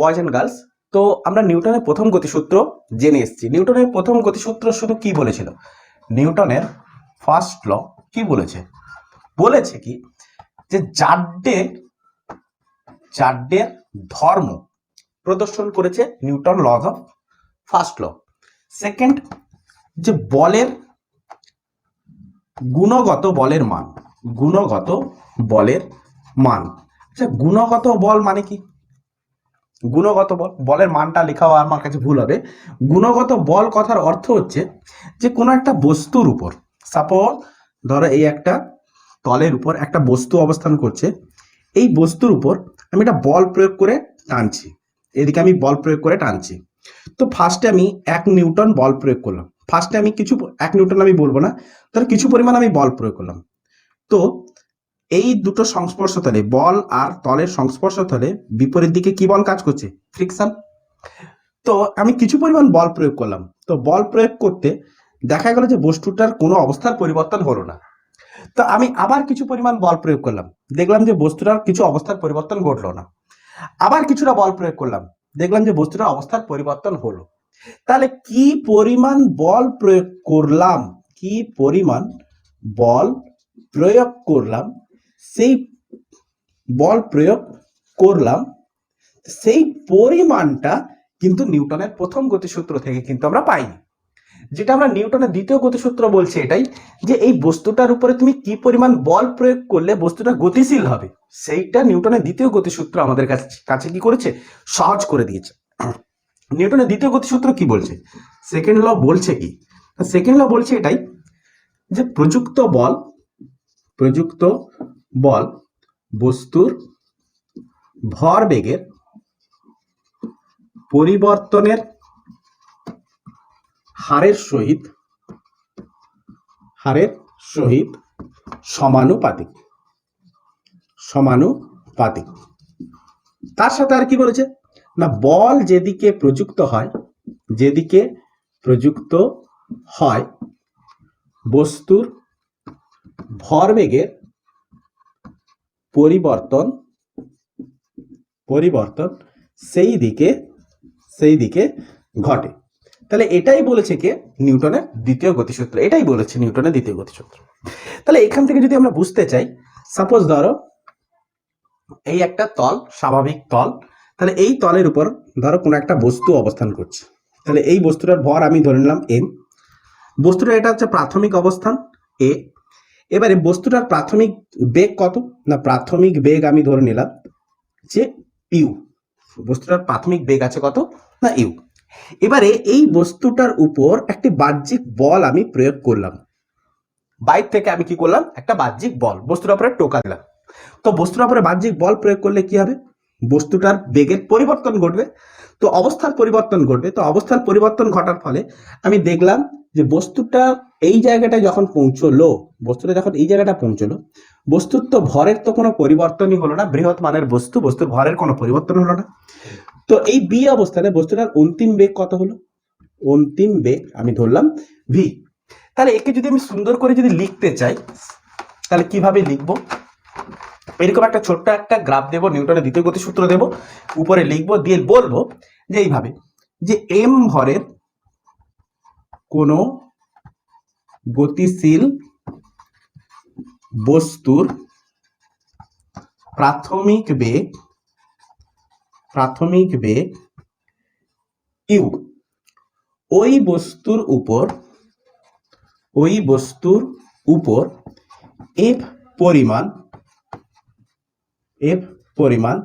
Boys and girls তো আমরা নিউটনের প্রথম গতিসূত্র জেনে এসেছি। নিউটনের প্রথম গতিসূত্র শুধু কি বলেছিল? নিউটনের ফার্স্ট ল কি বলেছে? বলেছে কি যে জাড্ডের জাড্ডের ধর্ম প্রদর্শন করেছে Newton law of first law second যে বলের গুণগত বলের মান, গুণগত বলের মান। আচ্ছা গুণগত বল মানে কি? গুণগত বল, বলের মানটা লেখাও আমার কাছে ভুল হবে। গুণগত বল কথার অর্থ হচ্ছে যে কোনো একটা বস্তুর উপর সাপোজ ধরো এই একটা তলের উপর একটা বস্তু অবস্থান করছে, এই বস্তুর উপর আমি একটা বল প্রয়োগ করে টানছি, এদিকে আমি বল প্রয়োগ করে টানছি। তো ফার্স্টে আমি এক নিউটন বল প্রয়োগ করলাম। ফার্স্টে আমি কিছু, এক নিউটন আমি বলব না তাহলে কিছু পরিমাণ আমি বল প্রয়োগ করলাম। তো এই দুটো সংস্পর্শ তলে বল আর তলের সংস্পর্শ তলে বিপরীত দিকে কি বল কাজ করছে? ফ্রিকশন তো আমি কিছু পরিমাণ বল প্রয়োগ করলাম। তো বল প্রয়োগ করতে দেখা গেল যে বস্তুটার কোনো অবস্থার পরিবর্তন হলো না। তো আমি আবার কিছু পরিমাণ বল প্রয়োগ করলাম। দেখলাম যে বস্তুটার কিছু অবস্থার পরিবর্তন ঘটলো না। আবার কিছুটা বল প্রয়োগ করলাম। দেখলাম যে বস্তুটার অবস্থার পরিবর্তন হলো। তাহলে কি পরিমাণ বল প্রয়োগ করলাম? কি পরিমাণ বল প্রয়োগ করলাম? সেই বল প্রয়োগ করলাম, সেই পরিমাণটা কিন্তু নিউটনের প্রথম গতিসূত্র থেকে কিন্তু আমরা পাইনি। যেটা আমরা নিউটনের দ্বিতীয় গতিসূত্র বলছে এটাই যে এই বস্তুটার উপরে তুমি কি পরিমাণ বল প্রয়োগ করলে বস্তুটা গতিশীল হবে, সেইটা নিউটনের দ্বিতীয় গতিসূত্র আমাদের কাছে কাছে কি করেছে? সহজ করে দিয়েছে। নিউটনের দ্বিতীয় গতিসূত্র কি বলছে? সেকেন্ড ল বলছে কি? সেকেন্ড ল বলছে এটাই যে প্রযুক্ত বল, প্রযুক্ত বল, বস্তুর ভর বেগের পরিবর্তনের হারের সহিত হারের সহিত সমানুপাতিক সমানুপাতিক। তার সাথে আর কি বলেছে? না, বল যেদিকে প্রযুক্ত হয়, যেদিকে প্রযুক্ত হয়, বস্তুর ভরবেগের পরিবর্তন পরিবর্তন সেই দিকে সেই দিকে ঘটে। তাহলে এটাই বলেছে কে? নিউটনের দ্বিতীয় গতিসূত্র। এটাই বলেছে নিউটনের দ্বিতীয় গতিসূত্র। তাহলে এখান থেকে যদি আমরা বুঝতে চাই সাপোজ ধরো, এই একটা তল, স্বাভাবিক তল, তাহলে এই তলের উপর ধরো কোনো একটা বস্তু অবস্থান করছে। তাহলে এই বস্তুটার ভর আমি ধরে নিলাম এম বস্তুটার এটা হচ্ছে প্রাথমিক অবস্থান এ এবারে বস্তুটার প্রাথমিক বেগ কত? না, প্রাথমিক বেগ আমি ধরে নিলাম যে ইউ বস্তুটার প্রাথমিক বেগ আছে কত? না ইউ এবারে এই বস্তুটার উপর একটি বাহ্যিক বল আমি প্রয়োগ করলাম। বাইর থেকে আমি কি করলাম? একটা বাহ্যিক বল। বস্তুটার উপরে টোকা দিলাম। তো বস্তুটার উপরে বাহ্যিক বল প্রয়োগ করলে কি হবে? বস্তুটার বেগের পরিবর্তন ঘটবে। তো অবস্থার পরিবর্তন ঘটবে। তো অবস্থার পরিবর্তন ঘটার ফলে আমি দেখলাম যে বস্তুটা এই জায়গাটায় যখন পৌঁছলো, বস্তুটা যখন এই জায়গাটা পৌঁছলো বস্তুর তো ভরের তো কোনো পরিবর্তনই হলো না, বৃহৎ মানের বস্তু, বস্তুর ভরের কোনো পরিবর্তন হলো না। তো এই বি অবস্থানে বস্তুটার অন্তিম বেগ কত হলো? অন্তিম বেগ আমি ধরলাম ভি তাহলে একে যদি আমি সুন্দর করে যদি লিখতে চাই, তাহলে কীভাবে লিখব? এরকম একটা ছোট্ট একটা গ্রাফ দেবো, নিউটনের দ্বিতীয় গতিসূত্র দেবো, উপরে লিখব, দিয়ে বলব যে এইভাবে, যে এম ভরের কোনো গতিশীল বস্তুর প্রাথমিক বেগ প্রাথমিক বেগ ইউ। ওই বস্তুর উপর, ওই বস্তুর উপর এফ পরিমাণ এফ পরিমাণ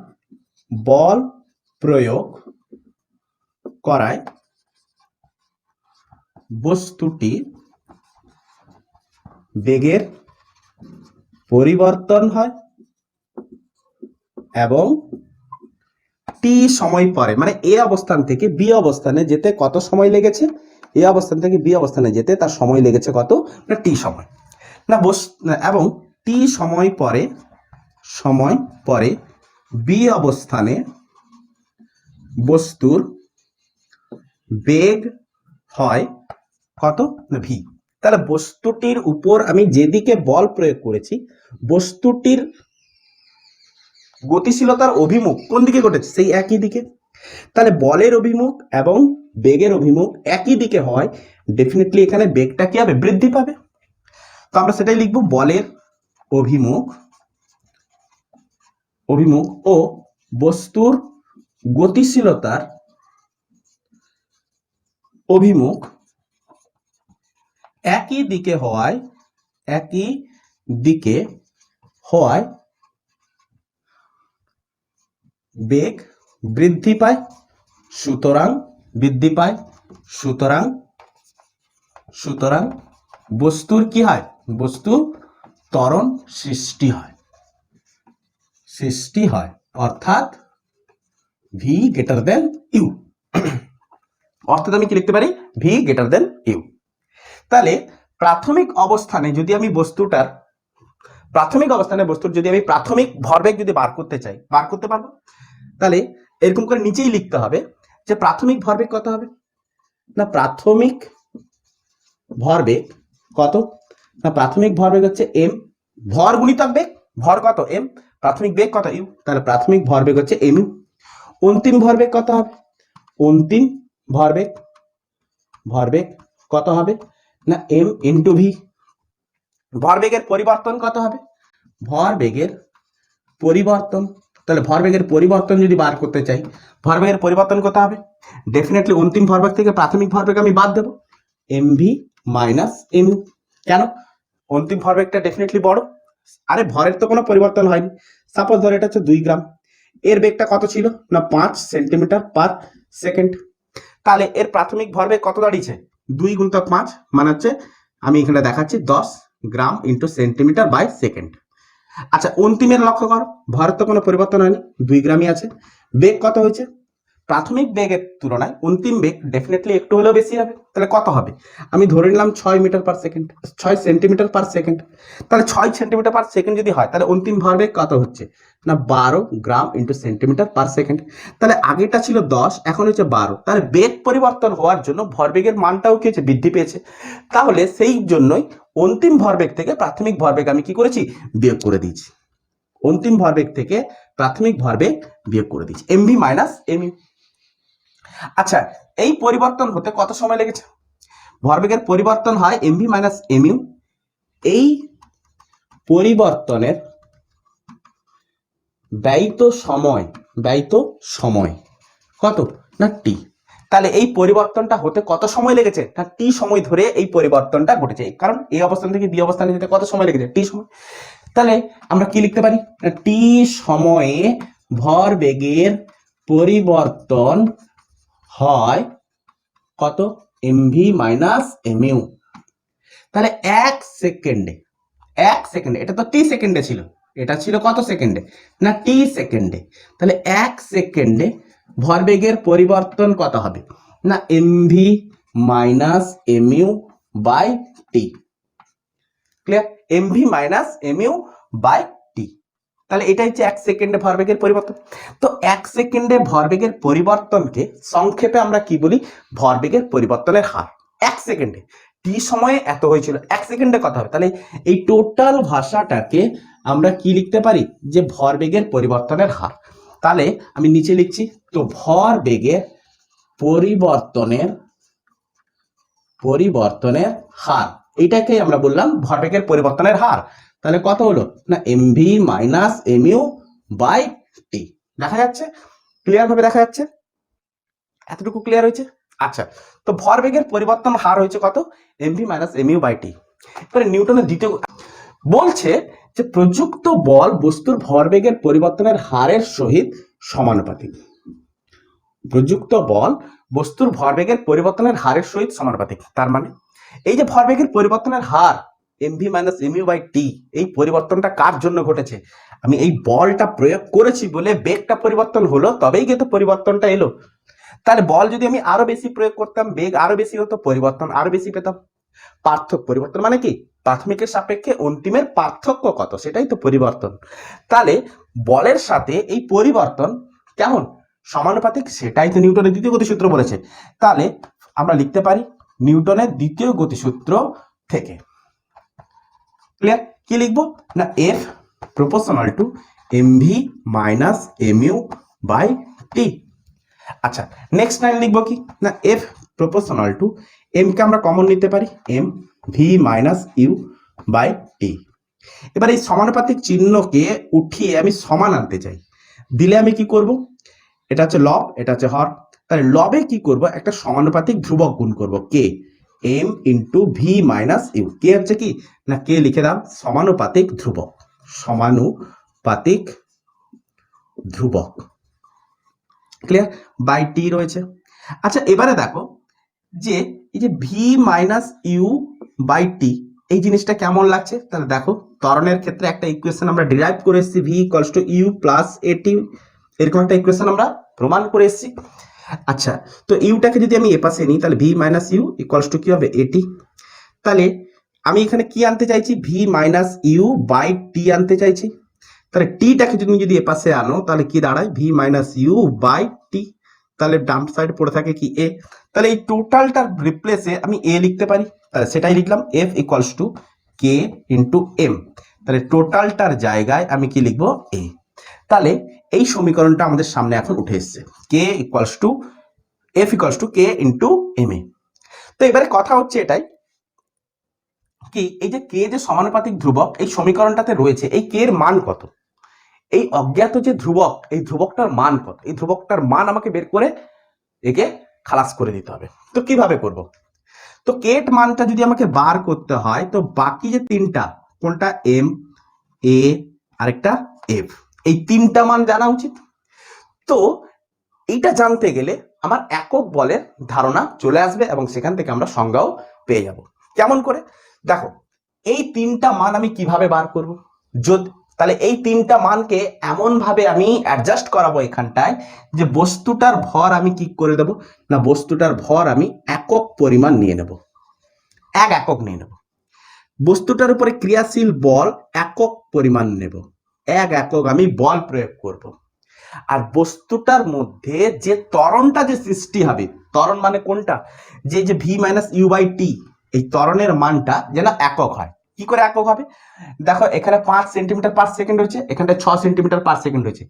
বল প্রয়োগ করায় বস্তুটি বেগের পরিবর্তন হয় এবং টি সময় পরে মানে এ অবস্থান থেকে বি অবস্থানে যেতে কত সময় লেগেছে? এ অবস্থান থেকে বি অবস্থানে যেতে তার সময় লেগেছে কত? না টি সময়। না, বস এবং টি সময় পরে সময় পরে বি অবস্থানে বস্তুর বেগ হয় কত? ভি। তাহলে বস্তুটির উপর আমি যেদিকে বল প্রয়োগ করেছি, বস্তুটির গতিশীলতার অভিমুখ কোন দিকে ঘটেছে? সেই একই দিকে। তাহলে বলের অভিমুখ এবং বেগের অভিমুখ একই দিকে হয় ডেফিনেটলি এখানে বেগটা কি হবে? বৃদ্ধি পাবে। তো আমরা সেটাই লিখব বলের অভিমুখ অভিমুখ ও বস্তুর গতিশীলতার অভিমুখ একই দিকে হওয়ায়, একই দিকে হওয়ায় বেগ বৃদ্ধি পায়, সুতরাং বৃদ্ধি পায়, সুতরাং সুতরাং বস্তুর কি হয়? বস্তু ত্বরণ সৃষ্টি হয়। সৃষ্টি হয়, অর্থাৎ ভি গ্রেটার দেন ইউ অর্থাৎ আমি কি লিখতে পারি? ভি গ্রেটার দেন ইউ তাহলে প্রাথমিক অবস্থানে যদি আমি বস্তুটার, প্রাথমিক অবস্থানে বস্তুর যদি আমি প্রাথমিক ভরবেগ যদি বার করতে চাই, বার করতে পারব? তাহলে এরকম করে নিচেই লিখতে হবে যে প্রাথমিক ভরবেগ কত হবে? না, প্রাথমিক ভরবেগ কত? না, প্রাথমিক ভরবেগ হচ্ছে এম ভর গুণিতক বেগ, ভর কত? এম প্রাথমিক বেগ কত? ইউ তাহলে প্রাথমিক ভরবেগ হচ্ছে এম ইউ অন্তিম ভরবেগ কত হবে? অন্তিম ভরবেগ ভরবেগ কত হবে? না এম ইন্টু ভি ভরবেগের পরিবর্তন কত হবে? ভরবেগের পরিবর্তন। তাহলে ভরবেগের পরিবর্তন যদি বার করতে চাই, ভরবেগের পরিবর্তন কত হবে? ডেফিনেটলি অন্তিম ভরবেগ থেকে প্রাথমিক ভরবেগ আমি বাদ দেবো। এম ভি মাইনাস এম কেন? অন্তিম ভরবেগটা ডেফিনেটলি বড়। আরে ভরের তো কোনো পরিবর্তন হয়নি। সাপোজ ধর এটা হচ্ছে দুই গ্রাম। এর বেগটা কত ছিল? না, পাঁচ সেন্টিমিটার পার সেকেন্ড তাহলে এর প্রাথমিক ভরবেগ কত দাঁড়িয়েছে? দুই গুণিতক পাঁচ মানে হচ্ছে আমি এখানে দেখাচ্ছি দশ gram into centimetre by second আচ্ছা অন্তিমের লক্ষ্য কর, ভরের তো কোনো পরিবর্তন হয়নি, দুই গ্রামই আছে। বেগ কত হয়েছে? প্রাথমিক বেগের তুলনায় অন্তিম বেগ ডেফিনেটলি একটু হলেও বেশি হবে। তাহলে কত হবে? আমি ধরে নিলাম ছয় মিটার পার সেকেন্ড ছয় সেন্টিমিটার পার সেকেন্ড তাহলে ছয় সেন্টিমিটার পার সেকেন্ড যদি হয়, তাহলে অন্তিম ভরবেগ কত হচ্ছে? না, বারো gram into centimetre per second তাহলে আগেটা ছিল দশ, এখন হচ্ছে বারো। তাহলে বেগ পরিবর্তন হওয়ার জন্য ভরবেগের মানটাও কি হচ্ছে? বৃদ্ধি পেয়েছে। তাহলে সেই জন্যই অন্তিম ভরবেগ থেকে প্রাথমিক ভরবেগ আমি কি করেছি? বিয়োগ করে দিয়েছি। অন্তিম ভরবেগ থেকে প্রাথমিক ভরবেগ বিয়োগ করে দিয়েছি। এমভি মাইনাস এমইউ আচ্ছা এই পরিবর্তন হতে কত সময় লেগেছে? ভরবেগের পরিবর্তন হয় এমভি মাইনাস এমইউ এই পরিবর্তনের ব্যয়িত সময় ব্যয়িত সময় কত? না টি তাহলে এই পরিবর্তনটা হতে কত সময় লেগেছে? না টি সময় ধরে এই পরিবর্তনটা ঘটেছে। কারণ এই অবস্থান থেকে বি অবস্থানে যেতে কত সময় লেগেছে? টি সময়। তাহলে আমরা কি লিখতে পারি? টি সময়ে ভর বেগের পরিবর্তন হয় কত? এমভি মাইনাস এমইউ তাহলে এক সেকেন্ডে এক সেকেন্ডে, এটা তো টি সেকেন্ডে ছিল। এটা ছিল কত সেকেন্ডে? না টি সেকেন্ডে। তাহলে এক সেকেন্ডে ভরবেগের পরিবর্তন কত হবে? না MV minus MU by T clear MV minus MU by তাহলে এটা হচ্ছে এক সেকেন্ডে ভরবেগের পরিবর্তন। তো এক সেকেন্ডে ভরবেগের পরিবর্তনকে সংক্ষেপে আমরা কি বলি? ভরবেগের পরিবর্তনের হার। এক সেকেন্ডে। টি সময়ে এত হয়েছিল। এক সেকেন্ডে কত হবে? তাহলে এই টোটাল ভাষাটাকে আমরা কি লিখতে পারি? যে ভরবেগের পরিবর্তনের হার। তাহলে আমি নিচে লিখছি, তো ভরবেগের পরিবর্তনের পরিবর্তনের হার। এইটাকে আমরা বললাম ভরবেগের পরিবর্তনের হার। তাহলে কত হলো? না MV minus MU by T দেখা যাচ্ছে? ক্লিয়ার ভাবে দেখা যাচ্ছে? এতটুকু ক্লিয়ার হয়েছে? আচ্ছা তো ভরবেগের পরিবর্তন হার হয়েছে কত? MV minus MU by T এবারে নিউটনের দ্বিতীয় বলছে যে প্রযুক্ত বল বস্তুর ভরবেগের পরিবর্তনের হারের সহিত সমানুপাতিক। প্রযুক্ত বল বস্তুর ভরবেগের পরিবর্তনের হারের সহিত সমানুপাতিক। তার মানে এই যে ভরবেগের পরিবর্তনের হার MV minus MU by T এই পরিবর্তনটা কার জন্য ঘটেছে? আমি এই বলটা প্রয়োগ করেছি বলে বেগটা পরিবর্তন হলো, তবেই কিন্তু পরিবর্তনটা এলো। তাহলে বল যদি আমি আরও বেশি প্রয়োগ করতাম, বেগ আরও বেশি হতো, পরিবর্তন আরও বেশি পেতাম। পার্থক্য পরিবর্তন মানে কি? প্রাথমিকের সাপেক্ষে অন্তিমের পার্থক্য কত? সেটাই তো পরিবর্তন। তাহলে বলের সাথে এই পরিবর্তন কেমন? সমানুপাতিক, সেটাই তো নিউটনের দ্বিতীয় গতিসূত্র বলেছে। তাহলে আমরা লিখতে পারি নিউটনের দ্বিতীয় গতিসূত্র থেকে। ক্লিয়ার কি লিখব? না F proportional to M V minus M U by T আচ্ছা নেক্সট লাইন লিখব কি? না এফ প্রপোর্শনাল টু এম কে আমরা কমন নিতে পারি M V minus U by T এবার এই সমানুপাতিক চিহ্নকে উঠিয়ে আমি সমান আনতে চাই। দিলে আমি কি করব? এটা হচ্ছে লব, এটা হচ্ছে হর। তাহলে লবে কি করব? একটা সমানুপাতিক ধ্রুবক গুণ করব কে M into V minus U কে হচ্ছে কি? না কে লিখে দাম সমানুপাতিক ধ্রুবক সমানুপাতিক ধ্রুবক। ক্লিয়ার বাই টি রয়েছে। আচ্ছা এবারে দেখো যে এই যে V minus U by T এই জিনিসটা কেমন লাগছে? তাহলে দেখো, ত্বরণের ক্ষেত্রে একটা ইকুয়েশন আমরা ডিরাইভ করে এসেছি V equals to U plus A T এরকম একটা ইকুয়েশন আমরা প্রমাণ করে এসেছি। আচ্ছা তো ইউটাকে যদি আমি এপাশে নিই, তাহলে V minus U equals to কি হবে? এটি তাহলে আমি এখানে কি আনতে চাইছি? V minus U by T আনতে চাইছি। তাহলে টিটাকে তুমি যদি এপাশে আনো, তাহলে কি দাঁড়ায়? V minus U by T তাহলে ডাম্প সাইড পড়ে থাকে কি? এ তাহলে এই টোটালটার রিপ্লেসে আমি এ লিখতে পারি। তাহলে সেটাই লিখলাম F equals to K into M তাহলে টোটালটার জায়গায় আমি কি লিখব? এ তাহলে এই সমীকরণটা আমাদের সামনে এখন উঠে এসছে। K equals to F equals to K into M A তো এবারে কথা হচ্ছে এটাই কি, এই যে কে যে সমানুপাতিক ধ্রুবক, এই সমীকরণটাতে রয়েছে, এই কে এর মান কত? এই অজ্ঞাত যে ধ্রুবক, এই ধ্রুবকটার মান কত? এই ধ্রুবকটার মান আমাকে বের করে একে খালাস করে দিতে হবে। তো কীভাবে করব? তো কেট মানটা যদি আমাকে বার করতে হয়, তো বাকি যে তিনটা, কোনটা এম এ আরেকটা এফ এই তিনটা মান জানা উচিত? তো এইটা জানতে গেলে আমার একক বলের ধারণা চলে আসবে এবং সেখান থেকে আমরা সংজ্ঞাও পেয়ে যাব। কেমন করে? দেখো, এই তিনটা মান আমি কীভাবে বার করব? যদি, তাহলে এই তিনটা মানকে এমন ভাবে আমি অ্যাডজাস্ট করাবো এখানটায় যে বস্তুটার ভর আমি কি করে দেব? না, বস্তুটার ভর আমি একক পরিমাণ নিয়ে নেব। এক একক নিয়ে নেব। বস্তুটার উপরে ক্রিয়াশীল বল একক পরিমাণ নেব। এক একক আমি বল প্রয়োগ করব। আর বস্তুটার মধ্যে যে ত্বরণটা যে সৃষ্টি হবে, ত্বরণ মানে কোনটা? যে যে V minus U by T এই ত্বরণের মানটা যেন একক হয়। কি করে একক হবে? দেখো, এখানে পাঁচ সেন্টিমিটার পার সেকেন্ড হচ্ছে এখানটা ছ সেন্টিমিটার পার সেকেন্ড হচ্ছে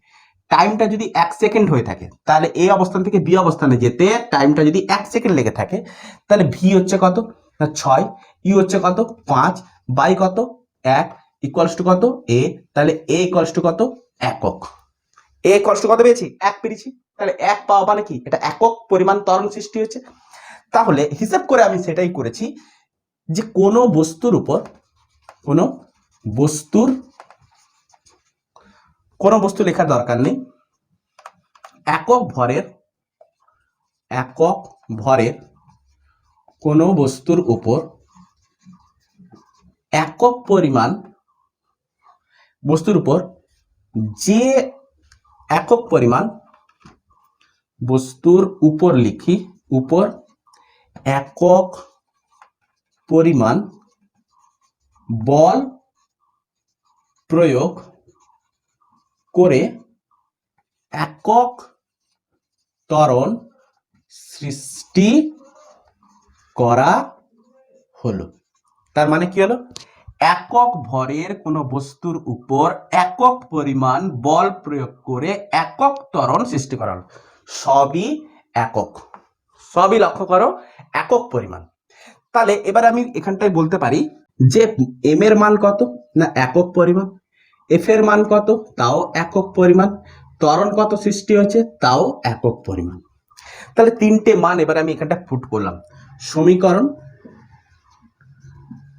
টাইমটা যদি এক সেকেন্ড হয়ে থাকে, তাহলে এই অবস্থান থেকে বি অবস্থানে যেতে টাইমটা যদি এক সেকেন্ড লেগে থাকে, তাহলে ভি হচ্ছে কত? ছয়। ইউ হচ্ছে কত? পাঁচ। বাই কত? এক। ইকুয়ালস টু কত? এ তাহলে এ ইকুয়ালস টু কত? একক। এ ইকুয়ালস টু কত পেয়েছি? এক পেরেছি। তাহলে এক পাওয়া মানে কি? এটা একক পরিমাণ ত্বরণ সৃষ্টি হচ্ছে তাহলে হিসাব করে আমি সেটাই করেছি যে কোনো বস্তুর উপর, কোনো বস্তুর, কোনো বস্তু লেখার দরকার নেই। একক ভরের একক ভরের কোনো বস্তুর উপর একক পরিমাণ বস্তুর উপর যে একক পরিমাণ বস্তুর উপর লিখি, উপর একক পরিমাণ বল প্রয়োগ করে একক ত্বরণ সৃষ্টি করা হলো। তার মানে কি হলো? একক ভরের কোনো বস্তুর উপর একক পরিমাণ বল প্রয়োগ করে একক ত্বরণ সৃষ্টি করা হলো সবই একক। সবই লক্ষ্য করো, একক পরিমাণ। তাহলে এবার আমি এখানটায় বলতে পারি যে এম এর মান কত না একক পরিমাণ? এফ এর মান কত? তাও একক পরিমাণ। ত্বরণ কত সৃষ্টি হচ্ছে তাও একক পরিমাণ। তাহলে তিনটে মান এবার আমি এখানটা ফুট করলাম। সমীকরণ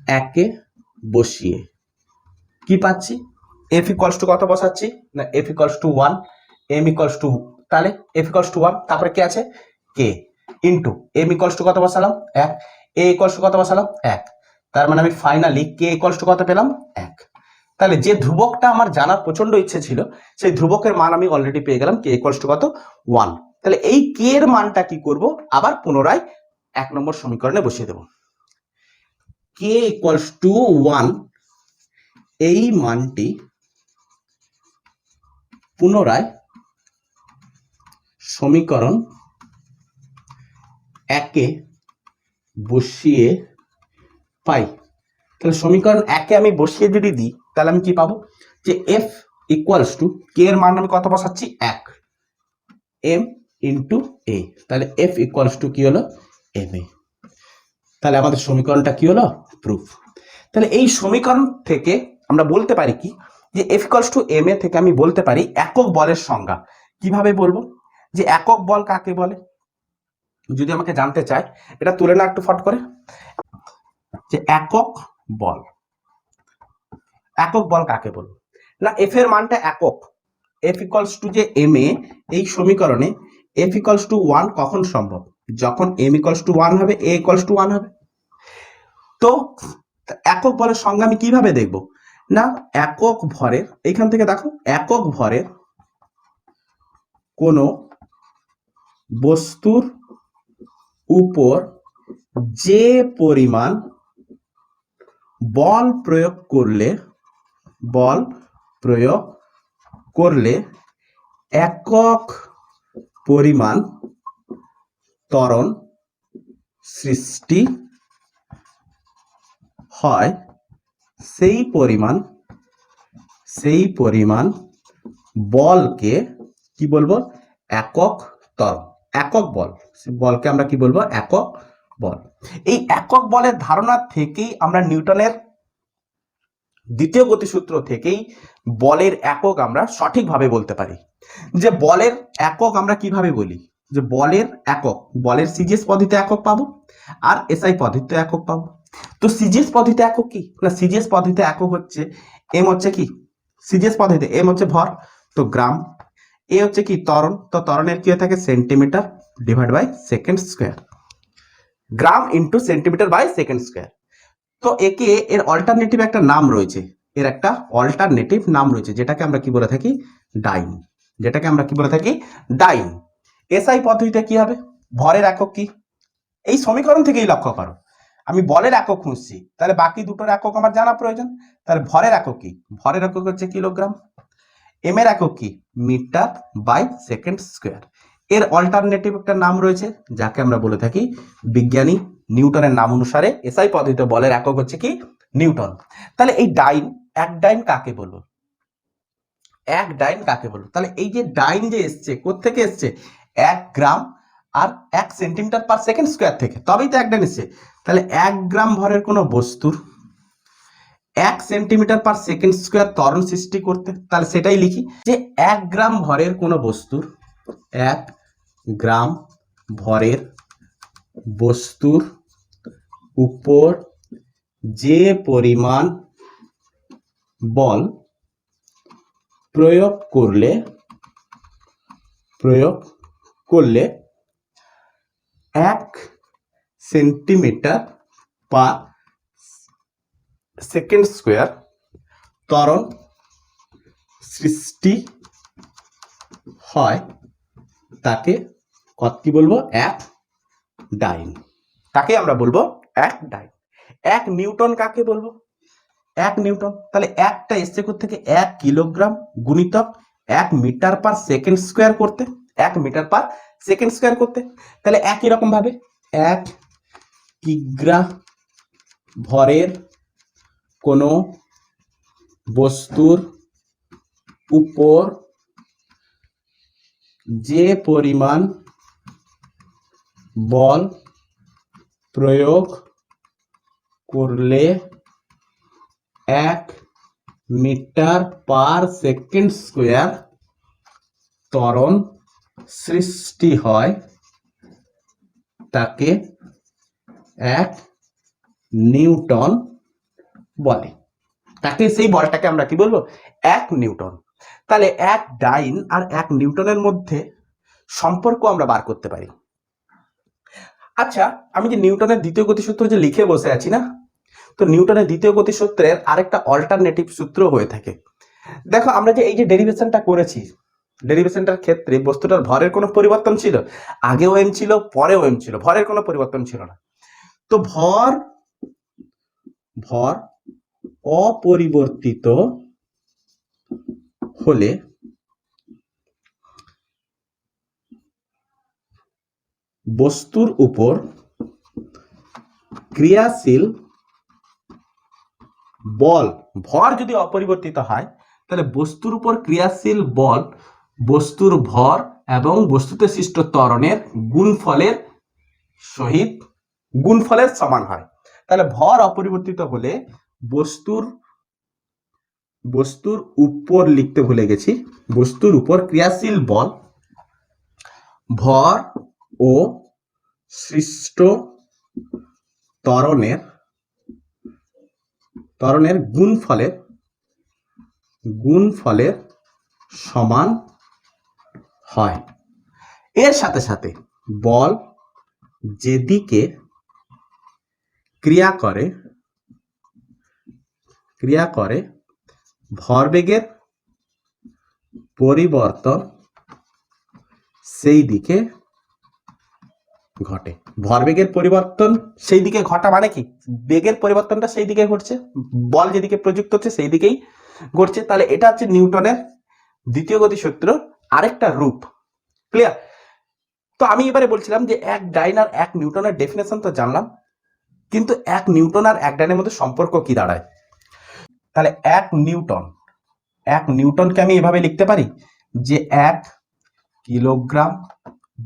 একে বসিয়ে। কি পাচ্ছি? এফ ইকলস টু কত বসাচ্ছি? না F equals to one M equals to তাহলে এফ ইকলস টু ওয়ান তারপরে কি আছে? K into M equals to কত বসালাম? এক। এ ইকলস টু কত বসালাম? এক। তার মানে আমি ফাইনালি কে ইকলস টু কত পেলাম? এক। তাহলে যে ধ্রুবকটা আমার জানার প্রচণ্ড ইচ্ছে ছিল, সেই ধ্রুবকের মান আমি অলরেডি পেয়ে গেলাম কে ইকলস টু কত? ওয়ান তাহলে এই কে এর মানটা কি করব? আবার পুনরায় এক নম্বর সমীকরণে বসিয়ে দেব। কে ইকুয়ালস টু ওয়ান এই মানটি পুনরায় সমীকরণ একে বসিয়ে পাই। তাহলে সমীকরণ একে আমি বসিয়ে যদি দিই, তাহলে আমি কি পাবো? যে এফ ইকুয়ালস টু কে এর মান আমি কত বসাচ্ছি? এক। এম ইন্টু এ তাহলে এফ ইকুয়ালস টু কি হলো? এম এ তাহলে আমাদের সমীকরণটা কি হলো? প্রুফ তাহলে এই সমীকরণ থেকে আমরা বলতে পারি কি? যে F equals to M A থেকে আমি বলতে পারি একক বলের সংজ্ঞা। কীভাবে বলব? যে একক বল কাকে বলে? যদি আমাকে জানতে চায়, এটা তুলে না একটু ফট করে। যে একক বল। একক বল কাকে বলব? না এফ এর মানটা একক। এফ ইকুয়ালস টু যে এম এ, এই সমীকরণে এফ ইকুয়ালস টু ওয়ান কখন সম্ভব? যখন এম ইকুয়ালস টু ওয়ান হবে এ ইকুয়ালস টু ওয়ান হবে। তো একক বলের সংজ্ঞা আমি কীভাবে দেখব? না, একক ভরের, এইখান থেকে দেখো, একক ভরের কোনো বস্তুর উপর যে পরিমাণ বল প্রয়োগ করলে, বল প্রয়োগ করলে একক পরিমাণ ত্বরণ সৃষ্টি হয়, সেই পরিমাণ সেই পরিমাণ বলকে কি বলব? একক ত্বরণ একক বল। বলকে আমরা কি বলব? একক বল। এই একক বলের ধারণা থেকেই আমরা নিউটনের দ্বিতীয় গতিসূত্র থেকেই বলের একক আমরা সঠিকভাবে বলতে পারি। যে বলের একক আমরা কীভাবে বলি? যে বলের একক, বলের সিজিএস পদ্ধতিতে একক পাবো, আর এসআই পদ্ধতিতে একক পাবো। তো সিজিএস পদ্ধতিতে একক কি? না সিজিএস পদ্ধতিতে একক হচ্ছে এম হচ্ছে কি? সিজিএস পদ্ধতিতে এম হচ্ছে ভর, তো গ্রাম। এ হচ্ছে কি? ত্বরণ, তো ত্বরণের কি হয়ে থাকে? Centimetre divide by second square. Gram into centimetre by second square. তো একে এর অল্টারনেটিভ একটা নাম রয়েছে। এর একটা অল্টারনেটিভ নাম রয়েছে, যেটাকে আমরা কি বলে থাকি? ডাইন। যেটাকে আমরা কি বলে থাকি? ডাইন। এসআই পদ্ধতিতে কি হবে? ভরের একক কি? এই সমীকরণ থেকেই লক্ষ্য করো। আমি বলের একক খুঁজছি। তাহলে বাকি দুটোর একক আমার জানা প্রয়োজন। তাহলে ভরের একক কি? ভরের একক হচ্ছে কিলোগ্রাম। এম এর একক কি? Metre by second square. এর অল্টারনেটিভ একটা নাম রয়েছে, যাকে আমরা বলে থাকি বিজ্ঞানী নিউটনের নাম অনুসারে এসআই পদ্ধতিতে বলের একক হচ্ছে কি? নিউটন। তাহলে এই ডাইন, এক ডাইন কাকে বলব? এক ডাইন কাকে বলব? তাহলে এই যে ডাইন যে এসছে থেকে এসছে? এক গ্রাম আর এক সেন্টিমিটার পার সেকেন্ড স্কোয়ার থেকে। তবেই তো একটা নিচ্ছে তাহলে এক গ্রাম ভরের কোনো বস্তুর এক সেন্টিমিটার পার সেকেন্ড স্কোয়ার ত্বরণ সৃষ্টি করতে, তাহলে সেটাই লিখি যে এক গ্রাম ভরের কোনো বস্তুর এক গ্রাম ভরের বস্তুর উপর যে পরিমাণ বল প্রয়োগ করলে প্রয়োগ করলে এক সেন্টিমিটার পার সেকেন্ড স্কোয়ার ত্বরণ সৃষ্টি হয় তাকে কত কি বলব? এক ডাইন। তাকে আমরা বলব? এক ডাইন। এক নিউটন কাকে বলব? এক নিউটন। তাহলে একটা এসছে থেকে এক কিলোগ্রাম গুণিতক এক মিটার পার সেকেন্ড স্কোয়ার করতে, এক মিটার পার সেকেন্ড স্কোয়ার করতে। তাহলে একই রকম ভাবে এক কিগ্রা ভরের কোনো বস্তুর উপর যে পরিমাণ বল প্রয়োগ করলে এক মিটার পার সেকেন্ড স্কোয়ার ত্বরণ সৃষ্টি হয়, তাকে এক নিউটন বলে। তাকে সেই বলটাকে আমরা কি বলব? এক নিউটন। তাহলে এক ডাইন আর এক নিউটনের মধ্যে সম্পর্ক আমরা বার করতে পারি। আচ্ছা আমি যে নিউটনের দ্বিতীয় গতিসূত্র যে লিখে বসে আছি না, তো নিউটনের দ্বিতীয় গতিসূত্রের আরেকটা অল্টারনেটিভ সূত্র হয়ে থাকে। দেখো, আমরা যে এই যে ডেরিভেশনটা করেছি ডেরিভেশনটার ক্ষেত্রে বস্তুটার ভরের কোনো পরিবর্তন ছিল? আগেও এম ছিল পরেও এম ছিল, ভরের কোনো পরিবর্তন ছিল না। তো ভর ভর অপরিবর্তিত হলে বস্তুর উপর ক্রিয়াশীল বল, ভর যদি অপরিবর্তিত হয়, তাহলে বস্তুর উপর ক্রিয়াশীল বল বস্তুর ভর এবং বস্তুতে সৃষ্ট ত্বরণের গুণফলের সহিত গুণফলের সমান হয়। তাহলে ভর অপরিবর্তিত হলে বস্তুর বস্তুর উপর লিখতে ভুলে গেছি। বস্তুর উপর ক্রিয়াশীল বল, ভর ও সৃষ্ট ত্বরণের ত্বরণের গুণফলের গুণফলের সমান হয়। এর সাথে সাথে বল যেদিকে ক্রিয়া করে ক্রিয়া করে ভরবেগের পরিবর্তন সেই দিকে ঘটে। ভরবেগের পরিবর্তন সেই দিকে ঘটা মানে কি? বেগের পরিবর্তনটা সেই দিকে ঘটছে, বল যেদিকে প্রযুক্ত হচ্ছে সেই দিকেই ঘটছে। তাহলে এটা হচ্ছে নিউটনের দ্বিতীয় গতি সূত্র আরেকটা রূপ। ক্লিয়ার তো আমি এবারে বলছিলাম যে এক ডাইন আর এক নিউটনের ডেফিনেশন তো জানলাম, কিন্তু এক নিউটন আর এক ডাইনের মধ্যে সম্পর্ক কি দাঁড়ায়? তাহলে এক নিউটন, এক নিউটনকে আমি এভাবে লিখতে পারি যে এক কিলোগ্রাম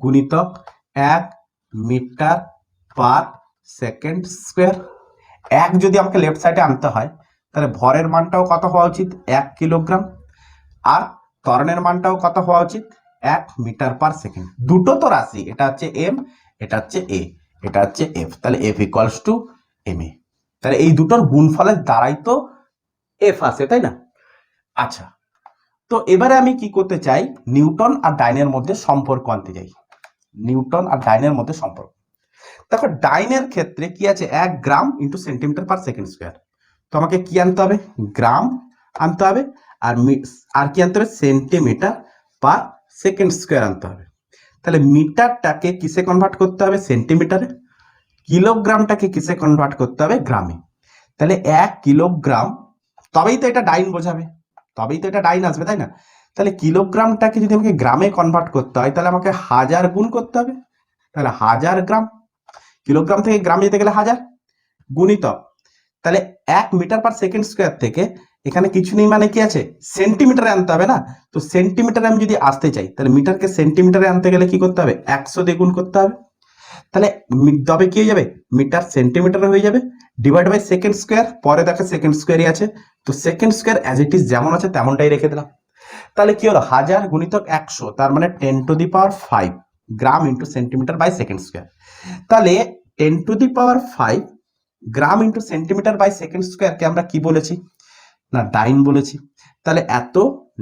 গুণিতক এক মিটার পার সেকেন্ড স্কোয়ার। এক যদি আমাকে লেফট সাইডে আনতে হয়, তাহলে ভরের মানটাও কত হওয়া উচিত? এক কিলোগ্রাম। আর ত্বরণের মানটাও কত হওয়া উচিত? এক মিটার পার সেকেন্ড। দুটো তো রাশি, এটা হচ্ছে এম, এটা হচ্ছে এ, এটা হচ্ছে এফ। তাহলে F equals to M A. তাহলে এই দুটোর গুণফলের দ্বারাই তো এফ আসে তাই না? আচ্ছা তো এবারে আমি কি করতে চাই? নিউটন আর ডাইনের মধ্যে সম্পর্ক আনতে চাই। নিউটন আর ডাইনের মধ্যে সম্পর্ক। দেখো, ডাইনের ক্ষেত্রে কি আছে? এক gram into centimetre per second square তো আমাকে কি আনতে হবে? গ্রাম আনতে হবে। আর আর কি আনতে হবে? সেন্টিমিটার পার সেকেন্ড স্কোয়ার আনতে হবে। তাহলে মিটারটাকে কিসে কনভার্ট করতে হবে? সেন্টিমিটারে। কিলোগ্রামটাকে কিসে কনভার্ট করতে হবে? গ্রামে। তাহলে এক কিলোগ্রাম, তবেই তো এটা ডাইন বোঝাবে। তবেই তো এটা ডাইন আসবে, তাই না? তাহলে কিলোগ্রামটাকে যদি আমাকে গ্রামে কনভার্ট করতে হয়, তাহলে আমাকে হাজার গুণ করতে হবে। তাহলে হাজার গ্রাম। কিলোগ্রাম থেকে গ্রামে যেতে গেলে হাজার। গুণিতক। তাহলে এক মিটার পার সেকেন্ড স্কোয়ার থেকে এখানে কিছু নেই মানে কি আছে? সেন্টিমিটারে আনতে হবে না? তো সেন্টিমিটারে আমি যদি আসতে চাই, তাহলে মিটারকে সেন্টিমিটারে আনতে গেলে কি করতে হবে? একশো দিয়ে গুণ করতে হবে। তাহলে তবে কি হয়ে যাবে? মিটার সেন্টিমিটারে হয়ে যাবে। ডিভাইড বাই সেকেন্ড স্কোয়ার পরে দেখে সেকেন্ড স্কোয়ারই আছে। তো second square as it is যেমন আছে তেমনটাই রেখে দিলাম। তাহলে কি হলো? হাজার গুণিতক একশো, তার মানে ten to the power five gram into centimetre by second square তাহলে ten to the power five gram into centimetre by second স্কোয়ারকে আমরা কি বলেছি? না ডাইন বলেছি, তাহলে এত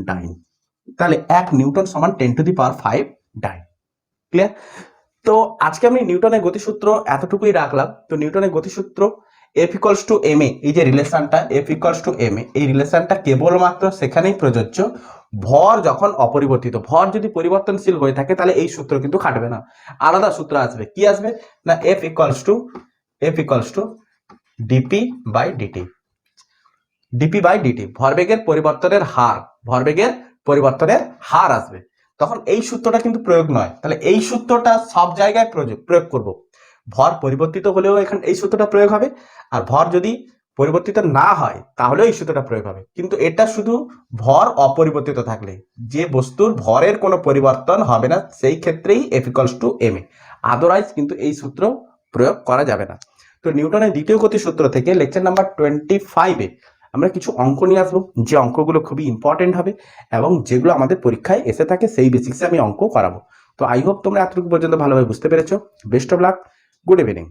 ডাইন। তাহলে এক নিউটন সমান ten to the power five dyne. Clear? তো আজকে আমি নিউটনের গতিসূত্র এতটুকুই রাখলাম। তো নিউটনের গতিসূত্র F equals to M A এই যে রিলেশনটা F equals to M A এই রিলেশনটা কেবলমাত্র সেখানেই প্রযোজ্য। ভর যখন অপরিবর্তিত, ভর যদি পরিবর্তনশীল হয়ে থাকে, তাহলে এই সূত্র কিন্তু খাটবে না। আলাদা সূত্র আসবে। কি আসবে? না F equals to F equals to DP by DT DP by DT ভরবেগের পরিবর্তনের হার, ভরবেগের পরিবর্তনের হার আসবে। তখন এই সূত্রটা কিন্তু প্রয়োগ নয়। তাহলে এই সূত্রটা সব জায়গায় প্রয়োগ প্রয়োগ করব। ভর পরিবর্তিত হলেও এখানে এই সূত্রটা প্রয়োগ হবে। আর ভর যদি পরিবর্তিত না হয়, তাহলেও এই সূত্রটা প্রয়োগ হবে। কিন্তু এটা শুধু ভর অপরিবর্তিত থাকলে। যে বস্তুর ভরের কোনো পরিবর্তন হবে না, সেই ক্ষেত্রেই F equals to M A. Otherwise কিন্তু এই সূত্র প্রয়োগ করা যাবে না। তো নিউটনের দ্বিতীয় গতি সূত্র থেকে লেকচার নাম্বার টোয়েন্টি ফাইভে আমরা কিছু অঙ্ক নিয়ে আসব। যে অঙ্কগুলো খুবই ইম্পর্টেন্ট হবে এবং যেগুলো আমাদের পরীক্ষায় এসে থাকে, সেই বেসিক্সে আমি অঙ্ক করাবো। তো আই হোপ তোমরা এতটুকু পর্যন্ত ভালোভাবে বুঝতে পেরেছ। Best of luck good evening